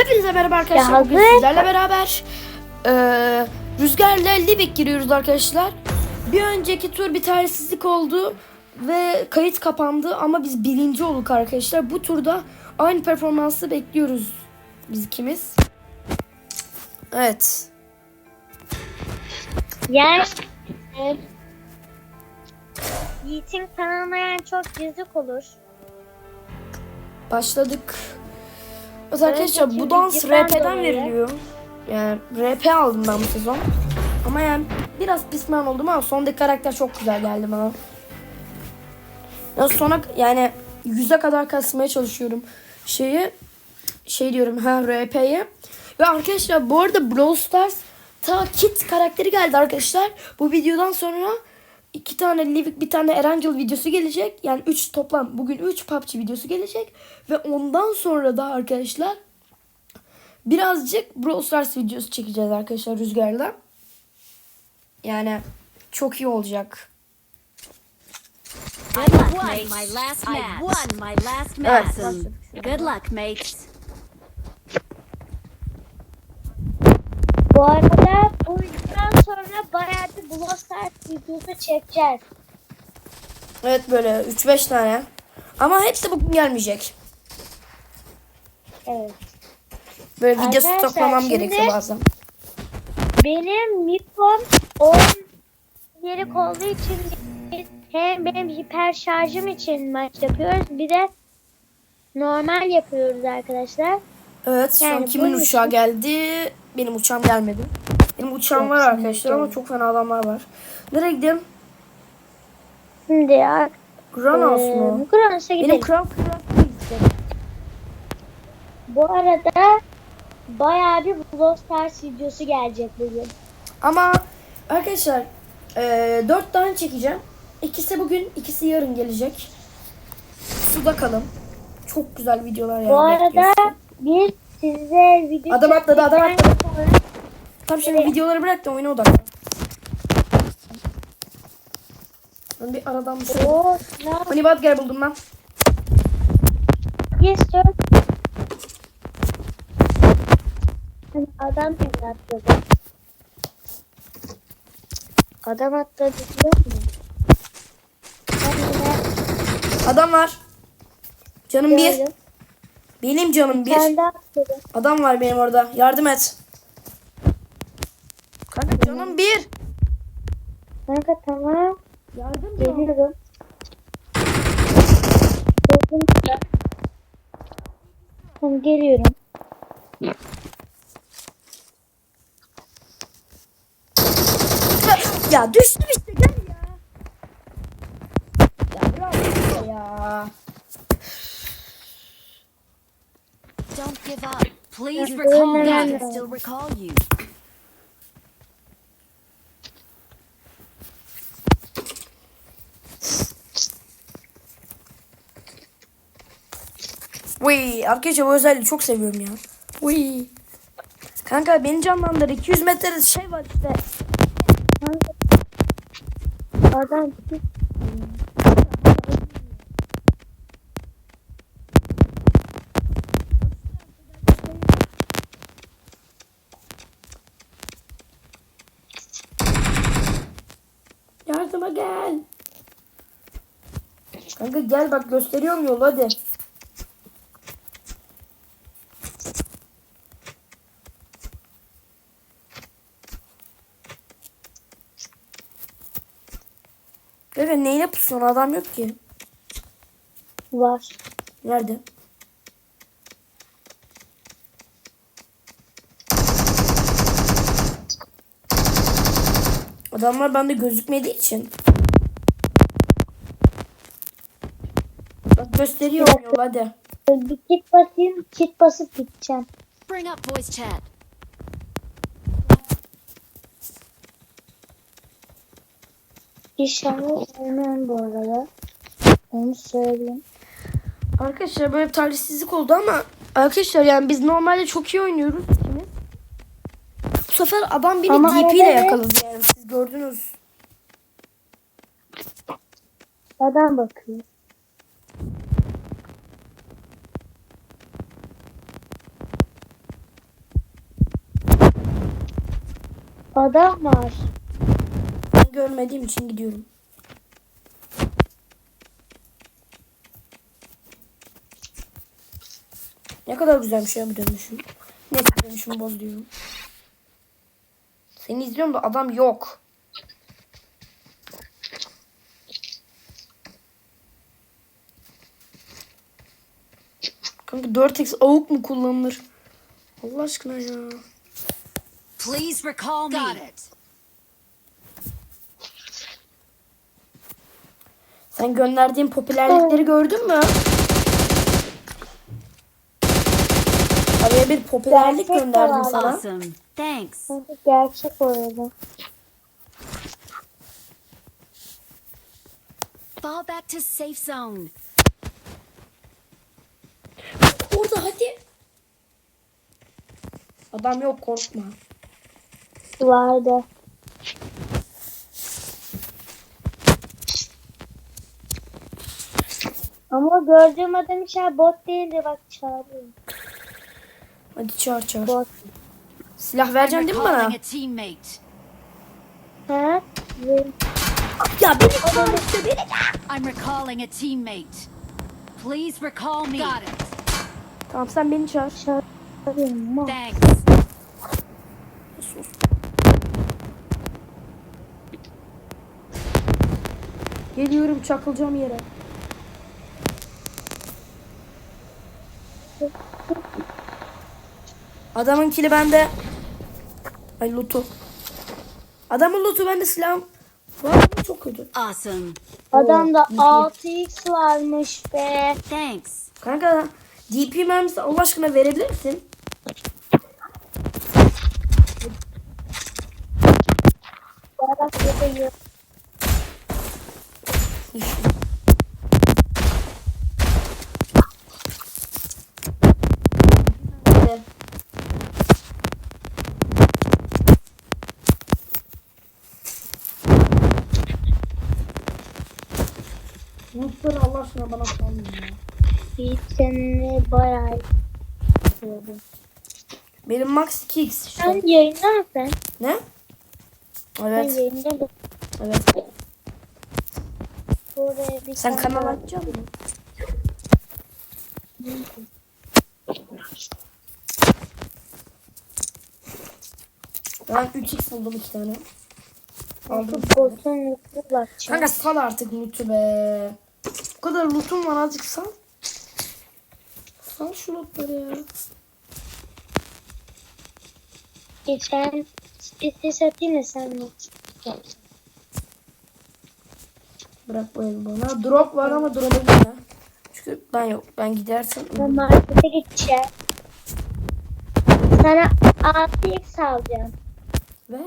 Hepinize merhaba arkadaşlar. Bugün sizlerle beraber e, Rüzgar'la Livik giriyoruz arkadaşlar. Bir önceki tur bir talihsizlik oldu ve kayıt kapandı ama biz birinci olduk arkadaşlar. Bu turda aynı performansı bekliyoruz biz ikimiz. Evet. Yani e, Yiğit'in kanalına yani çok yazık olur. Başladık. Evet arkadaşlar bu dans RP'den veriliyor. Yani RP aldım ben bu sezon. Ama yani biraz pişman oldum ama sondaki karakter çok güzel geldi bana. Ya sona yani yüze kadar kasmaya çalışıyorum şeyi. Şey diyorum ha RP'yi. Ve arkadaşlar bu arada Brawl Stars ta Kit karakteri geldi arkadaşlar. Bu videodan sonra iki tane Livik bir tane Erangel videosu gelecek. Yani 3 toplam bugün 3 PUBG videosu gelecek. Ve ondan sonra da arkadaşlar birazcık Brawl Stars videosu çekeceğiz arkadaşlar Rüzgar'la. Yani çok iyi olacak. I won my last match. I won my last Evet. match. Good luck, mates. Bu arada bu videodan sonra bayağı bir Brawl Stars videosu çekeceğiz. Evet böyle 3-5 tane. Ama hepsi bugün gelmeyecek. Evet. Böyle video Arkadaşlar, stoklamam şimdi- gerekiyor bazen. Benim mikrom 10 yerik olduğu için biz hem benim hiper şarjım için maç yapıyoruz bir de normal yapıyoruz arkadaşlar. Evet şu an Yani kimin bunun uçağı için- geldi? Benim uçağım gelmedi. Benim uçağım var arkadaşlar ama çok fena adamlar var. Nereye gidelim? Şimdi ya Granos eee, mu? Granos'a gidelim. Benim Kral Kral gideceğim. Bu arada bayağı bir Brawl Stars videosu gelecek bugün. Ama arkadaşlar eee 4 tane çekeceğim. İkisi bugün, ikisi yarın gelecek. Suda kalın. Çok güzel videolar yani. Bu arada bekliyorsun. bir size video Adam atladı, adam atladı. Tamam şimdi videoları bırak da oyuna odaklan. Ben bir aradan bir şey... O ne Hani Badger buldum ben. Yes sir. Hani adam beni atladı. Adam atladı biliyor musun? Ben Adam var. Canım bir. gördüm. Benim canım bir. Adam var benim orada. Yardım et. Kanka canım bir. Kanka tamam. Yardım Geliyorum. Tamam geliyorum. Ya düştüm işte gel ya. Ya bravo ya. Don't give up. Please recall me. I can still recall you. Uy arkadaşlar bu özelliği çok seviyorum ya. Uy. Kanka beni canlandır. 200 metrede şey var işte. Kanka. Adam gel. Kanka gel bak gösteriyorum yolu hadi. Kanka neyle pusuyorsun adam yok ki. var. Nerede? Adamlar bende gözükmediği için. Bak gösteriyorum yol hadi. Bir kit basayım, kit basıp gideceğim. Bring up voice chat. İnşallah sevmem bu arada. Onu söyleyeyim. Arkadaşlar böyle talihsizlik oldu ama arkadaşlar yani biz normalde çok iyi oynuyoruz ikimiz. Bu sefer adam beni Ama DP ile yakaladı yani Gördünüz. Nereden bakıyor? Adam var. Ben görmediğim için gidiyorum. Ne kadar güzel bir şey bu dönüşüm. Ne dönüşüm bozuyorum. Seni izliyorum da adam yok. Kanka 4x avuk mu kullanılır? Allah aşkına ya. Please recall me. Got it. Sen gönderdiğin popülerlikleri gördün mü? Araya bir popülerlik Gerçek gönderdim olan. sana. Awesome. Thanks. Gerçek orada. Fall back to safe zone. Orada hadi. Adam yok korkma. Vardı. Ama gördüğüm adam hiç bot değildi bak çağırıyor. Hadi çağır çağır. Bot. Silah vereceksin değil mi bana? Ve Ya beni çağır işte beni. I'm recalling a teammate. Please recall me. Got it. Tamam sen beni çağır. çağırıyorum. Thanks. Sus. Geliyorum çakılacağım yere. Adamın kili bende. Ay lootu. Adamın lootu bende silahım. Var mı? Çok kötü. Awesome. Adamda iyi. 6x varmış be. Thanks. Kanka DP mermisi Allah aşkına verebilir misin? Yapıyor. İşte. Hadi. Bana salmıyor ya. Bir seni bayağı istiyorum. Benim max 2x işte. Sen yayında mısın? Ne? Sen Evet. yayında mısın? Evet. Buraya bir Sen kanal açacak mısın? Ben 3x buldum iki tane. Aldım. Kanka sal artık loot'u be. Bu kadar loot'um var azıcık sal. Sal şu loot'ları ya. Geçen site satayım da sen mi? Bırak bu evi bana. Drop var ama drop'a gitme. Çünkü ben yok. Ben gidersem Ben markete gideceğim. Sana 6x alacağım. Ve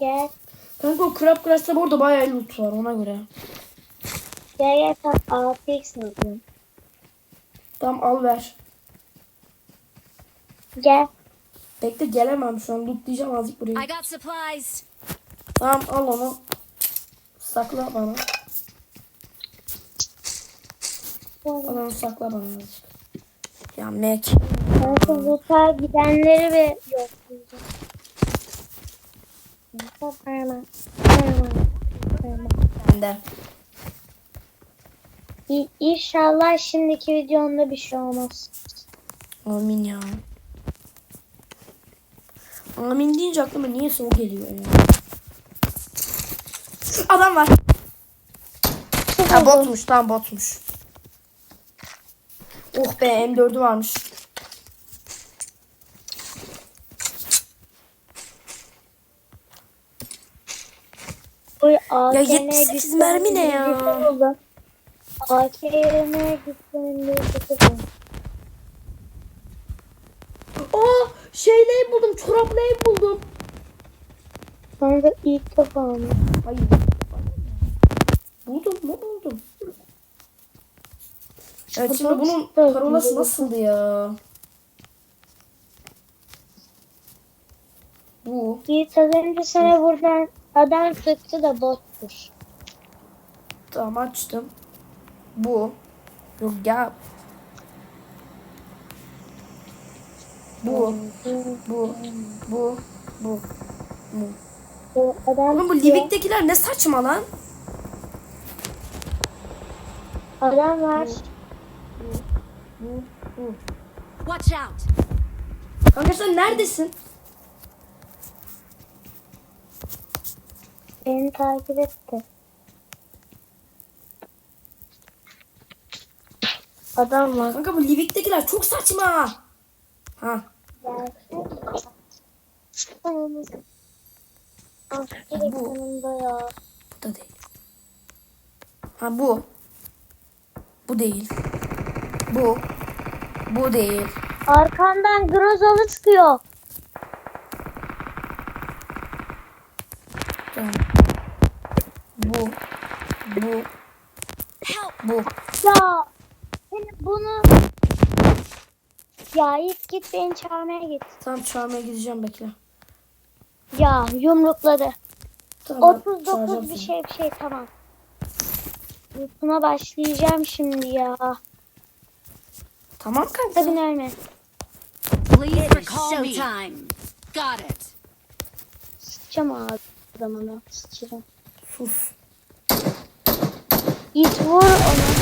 Gel. kanka o Crab Grass'ta burada bayağı loot var ona göre. Gel gel sen 6x alacağım. Tamam al ver. Gel. Bekle gelemem şu an lootlayacağım azıcık burayı. I got supplies. Tamam al onu. Sakla bana. Al onu sakla bana azıcık. Ya Mac. Ben loot'a gidenleri ve yok. Yok, Vermem. Vermem. Vermem. Bende. İ- İnşallah şimdiki videomda bir şey olmaz. Amin ya. Amin deyince aklıma niye o geliyor ya. Adam var. Ha botmuş tamam botmuş. Oh be M4'ü varmış. Oy, AKM 78 gitmenin mermi ne ya? oldu. AKM gitmenin bir güzel oldu. Aa şeyle buldum çorapla ev buldum. Sonra da ilk defa mı? Hayır. Buldum mu buldum. Evet şimdi bunun parolası nasıldı ya? Bu. Yiğit az önce sana buradan adam sıktı da bottur. Tamam açtım. Bu. Yok ya. Bu. Bu. Bu. Bu. Bu. Adam Oğlum bu Livik'tekiler ne saçma lan. Adam var. Watch out! Kanka sen neredesin? Beni takip etti. Adam var. Kanka bu Livik'tekiler çok saçma. Ha. Aferin Bu. ya. Bu da değil. Ha bu. Bu değil. Bu. Bu değil. Arkamdan grozalı çıkıyor. Tamam. Bu. Bu. Bu. Ya bunu ya git git beni çağırmaya git. Tamam çağırmaya gideceğim bekle. Ya yumrukladı. Tamam, 39 çağıracağım bir şey bir şey tamam. Buna başlayacağım şimdi ya. Tamam kanka. Sakın ölme. Please recall me. Showtime. Got it. Sıçacağım adamına. Sıçacağım. Sus. Git vur onu.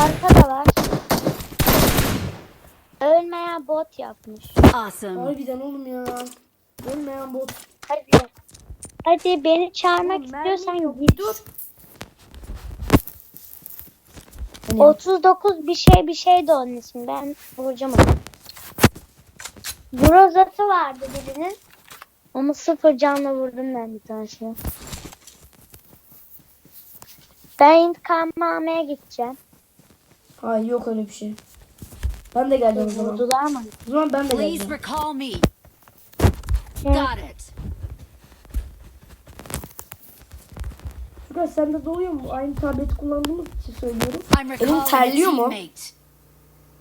Arkada var. Ölmeyen bot yapmış. Awesome. Harbiden oğlum ya. Ölmeyen bot. Hadi. Hadi beni çağırmak Oğlum, mermi istiyorsan yok. git. Dur. Hani 39 bir şey bir şey de onun için. Ben vuracağım onu. Grozatı vardı birinin. Ama sıfır canla vurdum ben bir tanesini. Ben intikamımı almaya gideceğim. Hayır yok öyle bir şey. Ben de geleceğim o zaman. Vurdular mı? O zaman ben de Please recall me. Got it. Furkan sende de oluyor mu? Aynı tableti kullandığımız için söylüyorum. I'm Elin recalling a terliyor mu? teammate.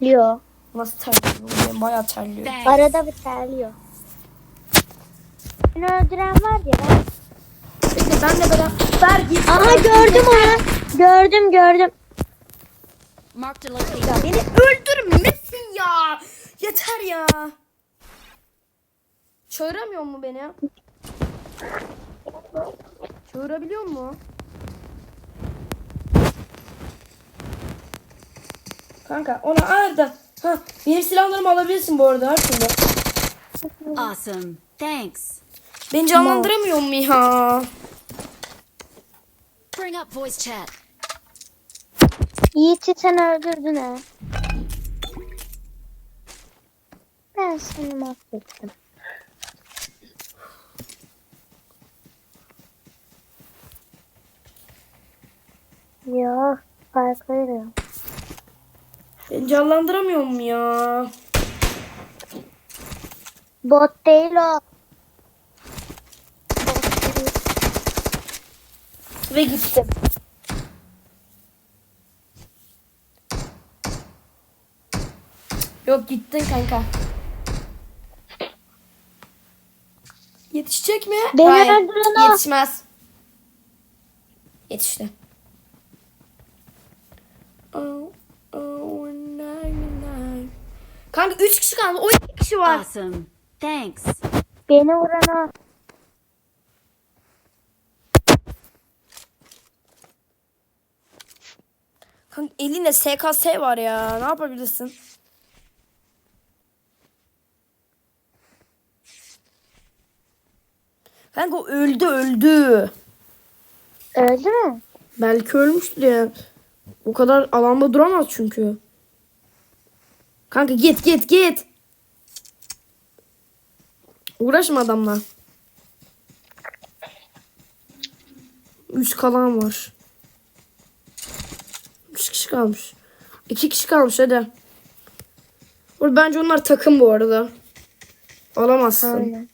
Yo. Nasıl terliyor? Benim bayağı terliyor. Thanks. Arada bir terliyor. Beni öldüren var ya ben. Bekle ben de beraber git. Aha gördüm onu. Gördüm gördüm. Ya beni öldürmesin ya. Yeter ya. Çağıramıyor mu beni? Çağırabiliyor mu? Kanka ona arada. Ha, benim silahlarımı alabilirsin bu arada her türlü. Awesome. Thanks. Beni canlandıramıyor mu ya? Bring up voice chat. Yiğit'i sen öldürdün ha. Ben seni mahvettim. Ya farklıydı. Beni canlandıramıyor mu ya? Bot değil o. Ve gittim. Yok gittin kanka. Yetişecek mi? Beni Hayır. öldüren o. Yetişmez. Yetişti. Oh, oh, nine, nine. Kanka 3 kişi kaldı. O 2 kişi var. Awesome. Thanks. Beni vuran o. Kanka elinde SKS var ya. Ne yapabilirsin? Kanka öldü öldü. Öldü mü? Belki ölmüştür yani. O kadar alanda duramaz çünkü. Kanka git git git. Uğraşma adamla. Üç kalan var. Üç kişi kalmış. İki kişi kalmış hadi. Bence onlar takım bu arada. Alamazsın. Aynen.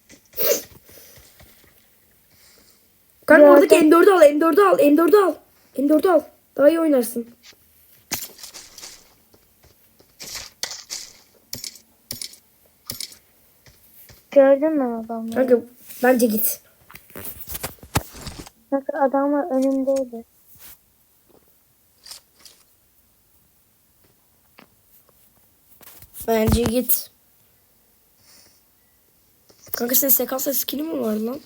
Kanka Gördüm. oradaki M4'ü al, M4'ü al, M4'ü al. M4'ü al. Daha iyi oynarsın. Gördün mü adamları? Kanka bence git. Bak adamlar önümdeydi. Bence git. Kanka senin sekansa skill'i mi var lan?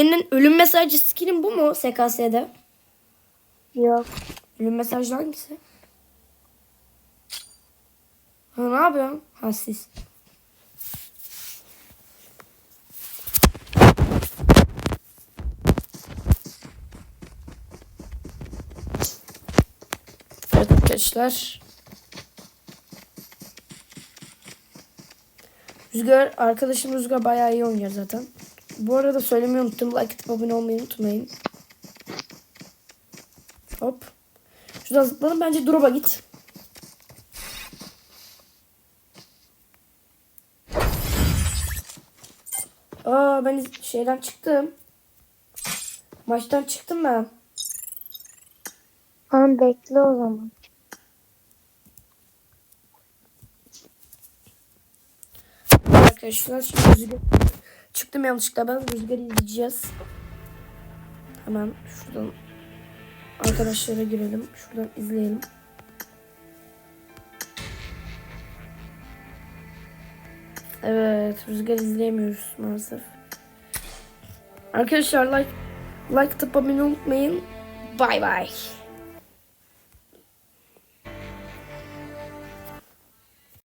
Senin ölüm mesajı skill'in bu mu SKS'de? Yok. Ölüm mesajı hangisi? Ha ne yapıyorsun? Ha siz. Evet arkadaşlar. Rüzgar, arkadaşım Rüzgar bayağı iyi oynuyor zaten. Bu arada söylemeyi unuttum. Like atıp abone olmayı unutmayın. Hop. Şuradan zıpladım. Bence drop'a git. Aa ben şeyden çıktım. Maçtan çıktım ben. Tamam bekle o zaman. Arkadaşlar şimdi rüzgar... Çıktım yanlışlıkla ben rüzgarı izleyeceğiz. Hemen şuradan arkadaşlara girelim. Şuradan izleyelim. Evet rüzgar izleyemiyoruz maalesef. Arkadaşlar like like atıp abone unutmayın. Bay bay.